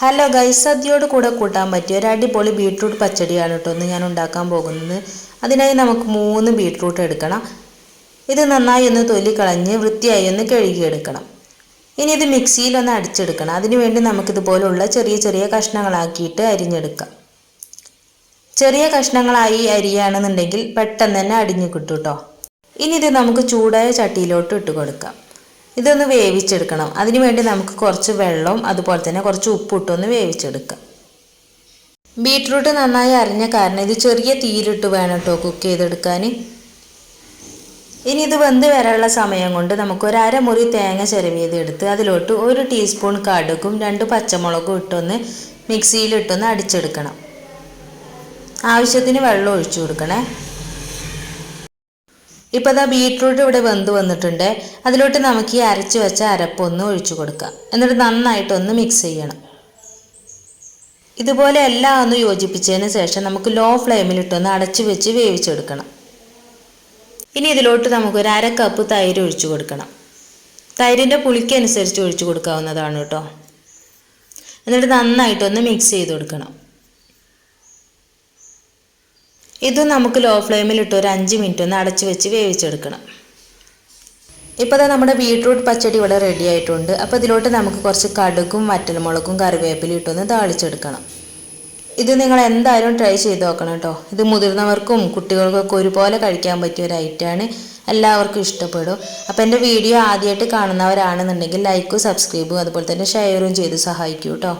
Hello guys സദ്യയോട് കൂടെ കൂട്ടാൻ പറ്റിയ ഒരു അടിപൊളി ബീട്രൂട്ട് പച്ചടിയാണ് കേട്ടോ ഒന്ന് ഞാൻ ഉണ്ടാക്കാൻ പോകുന്നത്. അതിനായി നമുക്ക് മൂന്ന് ബീട്രൂട്ട് എടുക്കണം. ഇത് നന്നായി ഒന്ന് തൊലി കളഞ്ഞ് വൃത്തിയായി ഒന്ന് കഴുകിയെടുക്കണം. ഇനി ഇത് മിക്സിയിൽ ഒന്ന് അടിച്ചെടുക്കണം. അതിനുവേണ്ടി നമുക്കിതുപോലുള്ള ചെറിയ ചെറിയ കഷ്ണങ്ങളാക്കിയിട്ട് അരിഞ്ഞെടുക്കാം. ചെറിയ കഷ്ണങ്ങളായി അരിയാണെന്നുണ്ടെങ്കിൽ പെട്ടെന്ന് തന്നെ അടിഞ്ഞു കിട്ടും കേട്ടോ. ഇനി ഇത് നമുക്ക് ചൂടായ ചട്ടിയിലോട്ട് ഇട്ട് കൊടുക്കാം. ഇതൊന്ന് വേവിച്ചെടുക്കണം. അതിനു വേണ്ടി നമുക്ക് കുറച്ച് വെള്ളവും അതുപോലെ തന്നെ കുറച്ച് ഉപ്പിട്ടൊന്ന് വേവിച്ചെടുക്കാം. ബീട്രൂട്ട് നന്നായി അരിഞ്ഞ കാരണം ഇത് ചെറിയ തീയിലിട്ട് വേണം കേട്ടോ കുക്ക് ചെയ്തെടുക്കാൻ ഇനി ഇത് വെന്ത് വരാനുള്ള സമയം കൊണ്ട് നമുക്ക് ഒരു അരമുറി തേങ്ങ ചിരവിയത് എടുത്ത് അതിലോട്ട് ഒരു ടീസ്പൂൺ കടുകും രണ്ട് പച്ചമുളകും ഇട്ടൊന്ന് മിക്സിയിലിട്ടൊന്ന് അടിച്ചെടുക്കണം. ആവശ്യത്തിന് വെള്ളം ഒഴിച്ചു കൊടുക്കണേ. ഇപ്പോൾ ഇതാ ബീട്രൂട്ട് ഇവിടെ വെന്ത് വന്നിട്ടുണ്ട്. അതിലോട്ട് നമുക്ക് ഈ അരച്ച് വെച്ച അരപ്പൊന്ന് ഒഴിച്ചു കൊടുക്കാം. എന്നിട്ട് നന്നായിട്ടൊന്ന് മിക്സ് ചെയ്യണം. ഇതുപോലെ എല്ലാം ഒന്ന് യോജിപ്പിച്ചതിന് ശേഷം നമുക്ക് ലോ ഫ്ലെയിമിലിട്ടൊന്ന് അടച്ചു വെച്ച് വേവിച്ചെടുക്കണം. ഇനി ഇതിലോട്ട് നമുക്ക് ഒരു അര കപ്പ് തൈര് ഒഴിച്ചു കൊടുക്കണം. തൈരിന്റെ പുളിക്കനുസരിച്ച് ഒഴിച്ചു കൊടുക്കാവുന്നതാണ് കേട്ടോ. എന്നിട്ട് നന്നായിട്ടൊന്ന് മിക്സ് ചെയ്ത് കൊടുക്കണം. ഇത് നമുക്ക് ലോ ഫ്ലെയിമിൽ ഇട്ട് ഒരു അഞ്ച് മിനിറ്റ് ഒന്ന് അടച്ച് വെച്ച് വേവിച്ചെടുക്കണം. ഇപ്പോൾ അത് നമ്മുടെ ബീട്രൂട്ട് പച്ചടി ഇവിടെ റെഡി ആയിട്ടുണ്ട്. അപ്പോൾ ഇതിലോട്ട് നമുക്ക് കുറച്ച് കടുകും വറ്റൽമുളകും കറിവേപ്പിലും ഇട്ടൊന്ന് താളിച്ചെടുക്കണം. ഇത് നിങ്ങൾ എന്തായാലും ട്രൈ ചെയ്ത് നോക്കണം കേട്ടോ ഇത് മുതിർന്നവർക്കും കുട്ടികൾക്കൊക്കെ ഒരുപോലെ കഴിക്കാൻ പറ്റിയ ഒരു ഐറ്റമാണ് എല്ലാവർക്കും ഇഷ്ടപ്പെടും. അപ്പോൾ എന്റെ വീഡിയോ ആദ്യമായിട്ട് കാണുന്നവരാണെന്നുണ്ടെങ്കിൽ ലൈക്കും സബ്സ്ക്രൈബും അതുപോലെ തന്നെ ഷെയറും ചെയ്ത് സഹായിക്കൂ കേട്ടോ